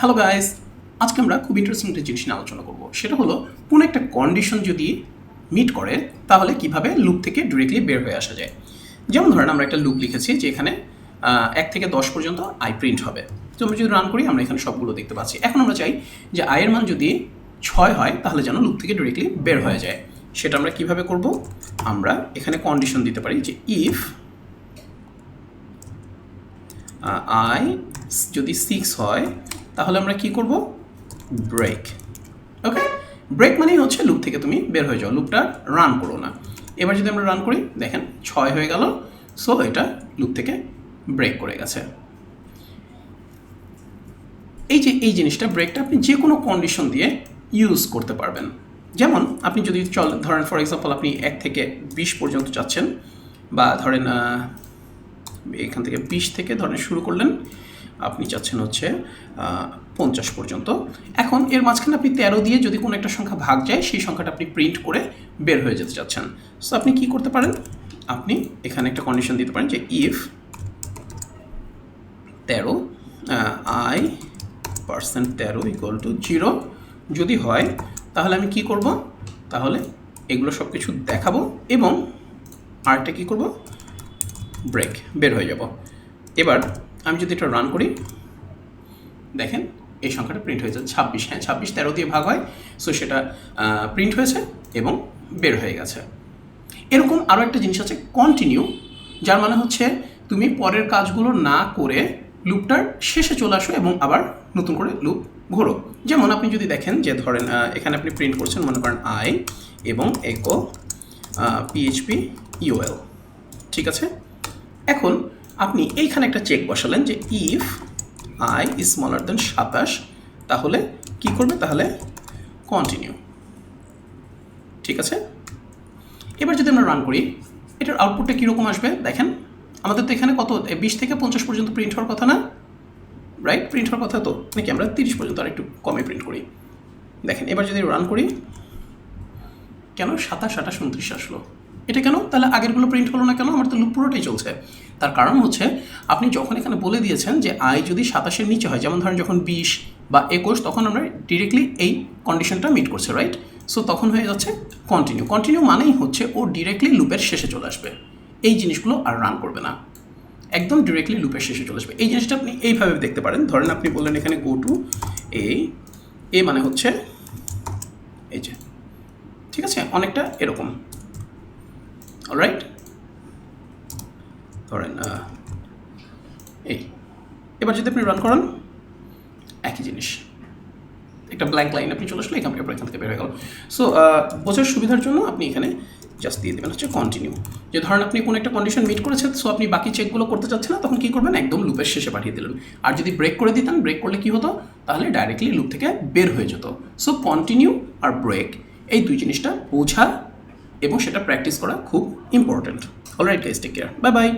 Hello guys আজকে আমরা খুব ইন্টারেস্টিং একটা জিনিস নিয়ে আলোচনা করব। সেটা হলো, কোনো একটা কন্ডিশন যদি মিট করে, তাহলে কীভাবে লুপ থেকে ডিরেক্টলি বের হয়ে আসা যায়? যেমন ধরেন, আমরা একটা লুপ লিখেছি যে এখানে এক থেকে দশ পর্যন্ত আই প্রিন্ট হবে। তো আমরা যদি রান করি, আমরা এখানে সবগুলো দেখতে পাচ্ছি। এখন আমরা চাই যে আয়ের মান যদি ছয় হয়, তাহলে যেন লুপ থেকে ডিরেক্টলি বের হয়ে যায়। সেটা আমরা কীভাবে করব? আমরা এখানে কন্ডিশন দিতে পারি যে ইফ আই যদি সিক্স হয় তাহলে আমরা কি করব? ব্রেক ওকে ব্রেক মানেই হচ্ছে লুপ থেকে তুমি বের হয়ে যাও। লুপটা রান করো না। এবার যদি আমরা রান করি দেখেন ছয় হয়ে গেল। সো এটা লুপ থেকে ব্রেক করে গেছে। এই যে এই জিনিসটা ব্রেকটা আপনি যে কোনো কন্ডিশন দিয়ে ইউজ করতে পারবেন। যেমন আপনি যদি চল ধরেন ফর এক্সাম্পল আপনি এক থেকে বিশ পর্যন্ত চাচ্ছেন বা ধরেন এখান থেকে বিশ থেকে ধরেন শুরু করলেন আপনি চাচ্ছেন হচ্ছে পঞ্চাশ পর্যন্ত। এখন এর মাঝখানে আপনি তেরো দিয়ে যদি কোনো একটা সংখ্যা ভাগ যায়, সেই সংখ্যাটা আপনি প্রিন্ট করে বের হয়ে যেতে চাচ্ছেন। সো আপনি কি করতে পারেন? আপনি এখানে একটা কন্ডিশন দিতে পারেন যে ইফ তেরো আই পার্সেন্ট তেরো ইকুয়াল টু জিরো যদি হয়, তাহলে আমি কি করব? তাহলে এগুলো সব কিছু দেখাবো এবং আরটা কি করব? ব্রেক বের হয়ে যাব। এবার আমি যদি এটা রান করি, দেখেন এই সংখ্যাটা প্রিন্ট হয়েছে ছাব্বিশ। হ্যাঁ ছাব্বিশ তেরো দিয়ে ভাগ হয় সো সেটা প্রিন্ট হয়েছে এবং বের হয়ে গেছে। এরকম আরও একটা জিনিস আছে কন্টিনিউ যার মানে হচ্ছে তুমি পরের কাজগুলো না করে লুপটার শেষে চলে আসো এবং আবার নতুন করে লুপ ঘোরো। যেমন আপনি যদি দেখেন যে ধরেন এখানে আপনি প্রিন্ট করছেন, মনে করেন আই এবং একো পিএইচপি ইউএল ঠিক আছে? এখন আপনি এইখানে একটা চেক বসালেন যে ইফ আই স্মলার দেন সাতাশ, তাহলে কি করবে? তাহলে কন্টিনিউ ঠিক আছে? এবার যদি আমরা রান করি, এটার আউটপুটটা কীরকম আসবে? দেখেন, আমাদের তো এখানে কত? বিশ থেকে পঞ্চাশ পর্যন্ত প্রিন্ট হওয়ার কথা না? রাইট প্রিন্ট হওয়ার কথা তো? নাকি আমরা তিরিশ পর্যন্ত আর একটু কমে প্রিন্ট করি? দেখেন, এবার যদি রান করি, কেন সাতাশ, আঠাশ, উনত্রিশ আসলো? এটা কেন? তাহলে আগেরগুলো প্রিন্ট হলো না কেন? আমার তো লুপ পুরোটাই চলছে। তার কারণ হচ্ছে, আপনি যখন এখানে বলে দিয়েছেন যে আই যদি সাতাশের নিচে হয়, যেমন ধরেন যখন বিশ বা একুশ, তখন আমরা ডিরেক্টলি এই কন্ডিশনটা মিট করছে রাইট সো তখন হয়ে যাচ্ছে কন্টিনিউ কন্টিনিউ মানেই হচ্ছে ও ডিরেক্টলি লুপের শেষে চলে আসবে। এই জিনিসগুলো আর রান করবে না। একদম ডিরেক্টলি লুপের শেষে চলে আসবে। এই জিনিসটা আপনি এইভাবে দেখতে পারেন। ধরেন আপনি বললেন এখানে গো টু এ এ মানে হচ্ছে এই যে, ঠিক আছে? অনেকটা এরকম। রাইট ধরেন এই, এবার যদি আপনি রান করান, একই জিনিস। একটা ব্ল্যাঙ্ক লাইন আপনি চলে আসলে এখান থেকে এখান থেকে বের হয়ে গেল। সো বোঝার সুবিধার জন্য আপনি এখানে জাস্ট দিয়ে দেবেন হচ্ছে কন্টিনিউ যে ধরেন আপনি কোনো একটা কন্ডিশন মিট করেছেন সো আপনি বাকি চেকগুলো করতে চাচ্ছেন না, তখন কী করবেন? একদম লুপের শেষে পাঠিয়ে দিলেন। আর যদি ব্রেক করে দিতেন ব্রেক করলে কী হতো? তাহলে ডাইরেক্টলি লুপ থেকে বের হয়ে যেত। সো কন্টিনিউ আর ব্রেক এই দুই জিনিসটা বোঝা এবং সেটা প্র্যাকটিস করা খুব important alright guys take care bye bye